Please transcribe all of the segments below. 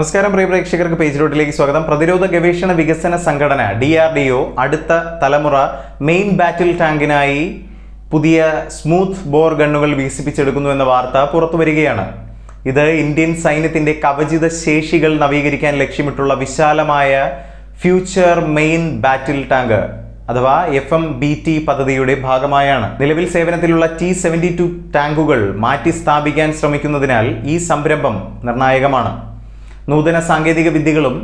നമസ്കാരം പ്രിയ പ്രേക്ഷകർക്ക് പേജ് റോട്ടിലേക്ക് സ്വാഗതം. പ്രതിരോധ ഗവേഷണ വികസന സംഘടന ഡി ആർ ഡി ഒ അടുത്ത തലമുറ മെയിൻ ബാറ്റിൽ ടാങ്കിനായി പുതിയ സ്മൂത്ത് ബോർ ഗണ്ണുകൾ വികസിപ്പിച്ചെടുക്കുന്നു എന്ന വാർത്ത പുറത്തു വരികയാണ്. ഇത് ഇന്ത്യൻ സൈന്യത്തിന്റെ കവചിത ശേഷികൾ നവീകരിക്കാൻ ലക്ഷ്യമിട്ടുള്ള വിശാലമായ ഫ്യൂച്ചർ മെയിൻ ബാറ്റിൽ ടാങ്ക് അഥവാ എഫ് എം ബി ടി പദ്ധതിയുടെ ഭാഗമായാണ്. നിലവിൽ സേവനത്തിലുള്ള ടി സെവന്റി ടു ടാങ്കുകൾ മാറ്റി സ്ഥാപിക്കാൻ ശ്രമിക്കുന്നതിനാൽ ഈ സംരംഭം നിർണായകമാണ്. നൂതന സാങ്കേതിക വിദ്യകളും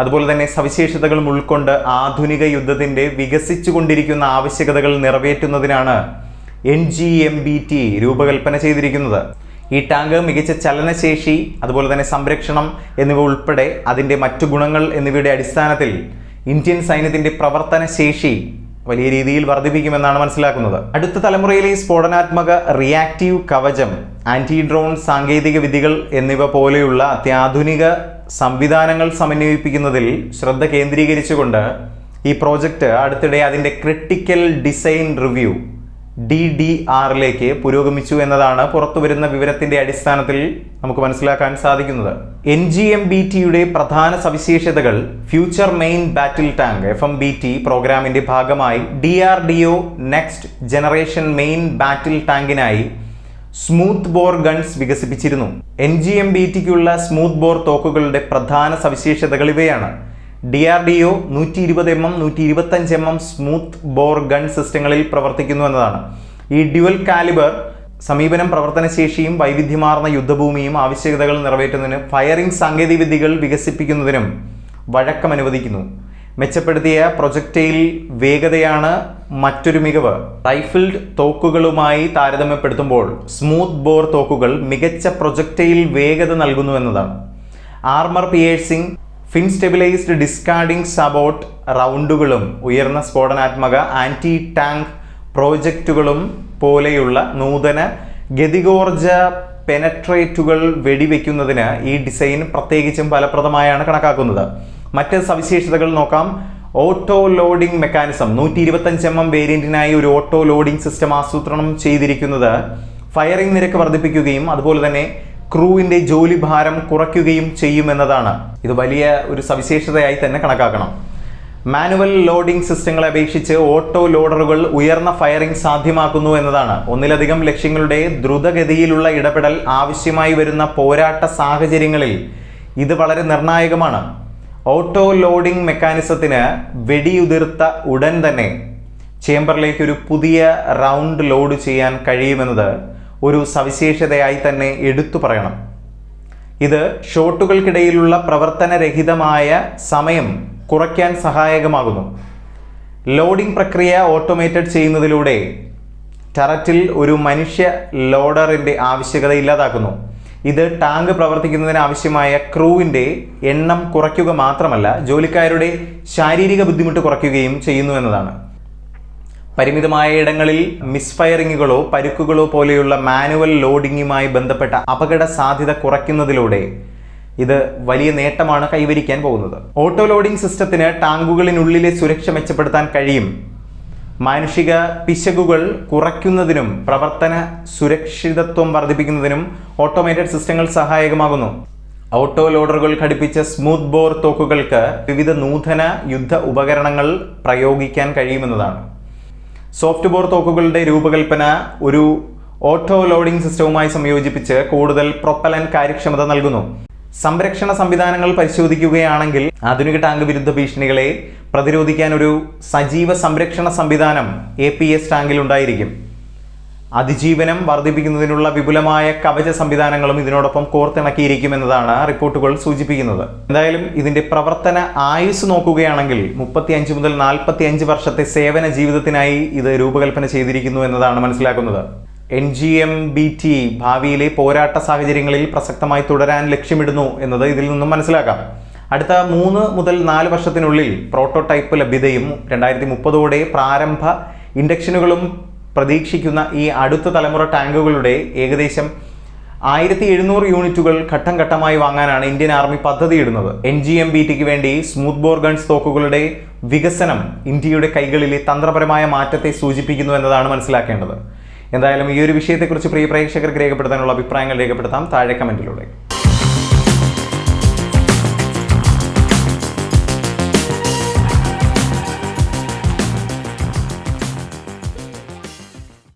അതുപോലെ തന്നെ സവിശേഷതകളും ഉൾക്കൊണ്ട് ആധുനിക യുദ്ധത്തിന്റെ വികസിച്ചുകൊണ്ടിരിക്കുന്ന ആവശ്യകതകൾ നിറവേറ്റുന്നതിനാണ് N G M B T രൂപകൽപ്പന ചെയ്തിരിക്കുന്നത്. ഈ ടാങ്ക് മികച്ച ചലനശേഷി അതുപോലെ തന്നെ സംരക്ഷണം എന്നിവ ഉൾപ്പെടെ അതിന്റെ മറ്റു ഗുണങ്ങൾ എന്നിവയുടെ അടിസ്ഥാനത്തിൽ ഇന്ത്യൻ സൈന്യത്തിന്റെ പ്രവർത്തന ശേഷി വലിയ രീതിയിൽ വർദ്ധിപ്പിക്കുമെന്നാണ് മനസ്സിലാക്കുന്നത്. അടുത്ത തലമുറയിലെ സ്ഫോടനാത്മക റിയാക്റ്റീവ് കവചം ആന്റി ഡ്രോൺ സാങ്കേതിക വിദ്യകൾ എന്നിവ പോലെയുള്ള അത്യാധുനിക സംവിധാനങ്ങൾ സമന്വയിപ്പിക്കുന്നതിൽ ശ്രദ്ധ കേന്ദ്രീകരിച്ചുകൊണ്ട് ഈ പ്രോജക്റ്റ് അടുത്തിടെ അതിന്റെ critical design review D D ആറിലേക്ക് പുരോഗമിച്ചു എന്നതാണ് പുറത്തുവരുന്ന വിവരത്തിന്റെ അടിസ്ഥാനത്തിൽ നമുക്ക് മനസ്സിലാക്കാൻ സാധിക്കുന്നത്. എൻ ജി എം ബി ടിയുടെ പ്രധാന സവിശേഷതകൾ future main battle tank F M B T പ്രോഗ്രാമിന്റെ ഭാഗമായി D R D O next generation main battle ടാങ്കിനായി smooth bore guns വികസിപ്പിച്ചിരുന്നു. എൻ ജി എം ബി ടിക്കുള്ള സ്മൂത്ത് ബോർ തോക്കുകളുടെ പ്രധാന സവിശേഷതകൾ ഇവയാണ്. ഡി ആർ ഡി ഒ നൂറ്റി ഇരുപത് എം എം നൂറ്റി ഇരുപത്തഞ്ച് M M smooth bore gun സിസ്റ്റങ്ങളിൽ പ്രവർത്തിക്കുന്നു എന്നതാണ്. ഈ ഡ്യുവൽ കാലിബർ സമീപനം പ്രവർത്തനശേഷിയും വൈവിധ്യമാർന്ന യുദ്ധഭൂമിയും ആവശ്യകതകൾ നിറവേറ്റുന്നതിന് ഫയറിംഗ് സാങ്കേതികവിദ്യകൾ വികസിപ്പിക്കുന്നതിനും വഴക്കം അനുവദിക്കുന്നു. മെച്ചപ്പെടുത്തിയ പ്രൊജക്റ്റൈൽ വേഗതയാണ് മറ്റൊരു മികവ്. റൈഫിൾഡ് തോക്കുകളുമായി താരതമ്യപ്പെടുത്തുമ്പോൾ സ്മൂത്ത് ബോർ തോക്കുകൾ മികച്ച പ്രൊജക്റ്റൈൽ വേഗത നൽകുന്നു എന്നതാണ്. Armour piercing fin stabilised discarding sabot റൗണ്ടുകളും ഉയർന്ന സ്ഫോടനാത്മക ആന്റി ടാങ്ക് പ്രോജക്റ്റുകളും പോലെയുള്ള നൂതന ഗതികോർജ പെനട്രേറ്റുകൾ വെടിവെക്കുന്നതിന് ഈ ഡിസൈൻ പ്രത്യേകിച്ചും ഫലപ്രദമായാണ് കണക്കാക്കുന്നത്. മറ്റ് സവിശേഷതകൾ നോക്കാം. Auto loading mechanism. നൂറ്റി ഇരുപത്തഞ്ച് എം എം വേരിയന്റിനായി ഒരു ഓട്ടോ ലോഡിംഗ് സിസ്റ്റം ആസൂത്രണം ചെയ്തിരിക്കുന്നത് ഫയറിംഗ് നിരക്ക് വർദ്ധിപ്പിക്കുകയും അതുപോലെ തന്നെ ക്രൂവിന്റെ ജോലി ഭാരം കുറയ്ക്കുകയും ചെയ്യുമെന്നതാണ്. ഇത് വലിയ ഒരു സവിശേഷതയായി തന്നെ കണക്കാക്കണം. മാനുവൽ ലോഡിംഗ് സിസ്റ്റങ്ങളെ അപേക്ഷിച്ച് ഓട്ടോ ലോഡറുകൾ ഉയർന്ന ഫയറിംഗ് സാധ്യമാക്കുന്നു എന്നതാണ്. ഒന്നിലധികം ലക്ഷ്യങ്ങളുടെ ദ്രുതഗതിയിലുള്ള ഇടപെടൽ ആവശ്യമായി വരുന്ന പോരാട്ട സാഹചര്യങ്ങളിൽ ഇത് വളരെ നിർണായകമാണ്. ഓട്ടോ ലോഡിംഗ് മെക്കാനിസത്തിന് വെടിയുതിർത്ത ഉടൻ തന്നെ ചേംബറിലേക്ക് ഒരു പുതിയ റൗണ്ട് ലോഡ് ചെയ്യാൻ കഴിയുമെന്നത് ഒരു സവിശേഷതയായി തന്നെ എടുത്തു പറയണം. ഇത് ഷോട്ടുകൾക്കിടയിലുള്ള പ്രവർത്തനരഹിതമായ സമയം കുറയ്ക്കാൻ സഹായകമാകുന്നു. ലോഡിംഗ് പ്രക്രിയ ഓട്ടോമേറ്റഡ് ചെയ്യുന്നതിലൂടെ ടററ്റിൽ ഒരു മനുഷ്യ ലോഡറിന്റെ ആവശ്യകത ഇല്ലാതാക്കുന്നു. ഇത് ടാങ്ക് പ്രവർത്തിക്കുന്നതിന് ആവശ്യമായ ക്രൂവിന്റെ എണ്ണം കുറയ്ക്കുക മാത്രമല്ല ജോലിക്കാരുടെ ശാരീരിക ബുദ്ധിമുട്ട് കുറയ്ക്കുകയും ചെയ്യുന്നു എന്നതാണ്. പരിമിതമായ ഇടങ്ങളിൽ മിസ്ഫയറിങ്ങുകളോ പരുക്കുകളോ പോലെയുള്ള മാനുവൽ ലോഡിങ്ങുമായി ബന്ധപ്പെട്ട അപകട സാധ്യത കുറയ്ക്കുന്നതിലൂടെ ഇത് വലിയ നേട്ടമാണ് കൈവരിക്കാൻ പോകുന്നത്. ഓട്ടോ ലോഡിംഗ് സിസ്റ്റത്തിന് ടാങ്കുകളിനുള്ളിലെ സുരക്ഷ മെച്ചപ്പെടുത്താൻ കഴിയും. മാനുഷിക പിശകുകൾ കുറയ്ക്കുന്നതിനും പ്രവർത്തന സുരക്ഷിതത്വം വർദ്ധിപ്പിക്കുന്നതിനും ഓട്ടോമേറ്റഡ് സിസ്റ്റങ്ങൾ സഹായകമാകുന്നു. ഓട്ടോ ലോഡറുകൾ ഘടിപ്പിച്ച സ്മൂത്ത് ബോർ തോക്കുകൾക്ക് വിവിധ നൂതന യുദ്ധ ഉപകരണങ്ങൾ പ്രയോഗിക്കാൻ കഴിയുമെന്നതാണ്. സോഫ്റ്റ് ബോർ തോക്കുകളുടെ രൂപകൽപ്പന ഒരു ഓട്ടോ ലോഡിംഗ് സിസ്റ്റവുമായി സംയോജിപ്പിച്ച് കൂടുതൽ പ്രൊപ്പലൻ കാര്യക്ഷമത നൽകുന്നു. സംരക്ഷണ സംവിധാനങ്ങൾ പരിശോധിക്കുകയാണെങ്കിൽ ആധുനിക ടാങ്ക് വിരുദ്ധ ഭീഷണികളെ പ്രതിരോധിക്കാൻ ഒരു സജീവ സംരക്ഷണ സംവിധാനം എ പി എസ് ടാങ്കിൽ ഉണ്ടായിരിക്കും. അതിജീവനം വർദ്ധിപ്പിക്കുന്നതിനുള്ള വിപുലമായ കവച സംവിധാനങ്ങളും ഇതിനോടൊപ്പം കോർത്തിണക്കിയിരിക്കുമെന്നതാണ് റിപ്പോർട്ടുകൾ സൂചിപ്പിക്കുന്നത്. എന്തായാലും ഇതിന്റെ പ്രവർത്തന ആയുസ് നോക്കുകയാണെങ്കിൽ മുപ്പത്തി അഞ്ച് മുതൽ നാൽപ്പത്തി അഞ്ച് വർഷത്തെ സേവന ജീവിതത്തിനായി ഇത് രൂപകൽപ്പന ചെയ്തിരിക്കുന്നു എന്നതാണ് മനസ്സിലാക്കുന്നത്. N G M B T ഭാവിയിലെ പോരാട്ട സാഹചര്യങ്ങളിൽ പ്രസക്തമായി തുടരാൻ ലക്ഷ്യമിടുന്നു എന്നത് ഇതിൽ നിന്നും മനസ്സിലാക്കാം. അടുത്ത മൂന്ന് മുതൽ നാല് വർഷത്തിനുള്ളിൽ പ്രോട്ടോടൈപ്പ് ലഭ്യതയും രണ്ടായിരത്തി മുപ്പതോടെ പ്രാരംഭ ഇൻഡക്ഷനുകളും പ്രതീക്ഷിക്കുന്ന ഈ അടുത്ത തലമുറ ടാങ്കുകളുടെ ഏകദേശം ആയിരത്തി എഴുന്നൂറ് യൂണിറ്റുകൾ ഘട്ടം ഘട്ടമായി വാങ്ങാനാണ് ഇന്ത്യൻ ആർമി പദ്ധതിയിടുന്നത് എൻ ജി എം ബി ടിക്ക് വേണ്ടി സ്മൂത്ത് ബോർ ഗൺസ് തോക്കുകളുടെ വികസനം ഇന്ത്യയുടെ കൈകളിലെ തന്ത്രപരമായ മാറ്റത്തെ സൂചിപ്പിക്കുന്നു എന്നതാണ് മനസ്സിലാക്കേണ്ടത്. എന്തായാലും ഈ ഒരു വിഷയത്തെക്കുറിച്ച് പ്രിയ പ്രേക്ഷകർക്ക് രേഖപ്പെടുത്താനുള്ള അഭിപ്രായങ്ങൾ രേഖപ്പെടുത്താം. താഴെ കമന്റിലൂടെ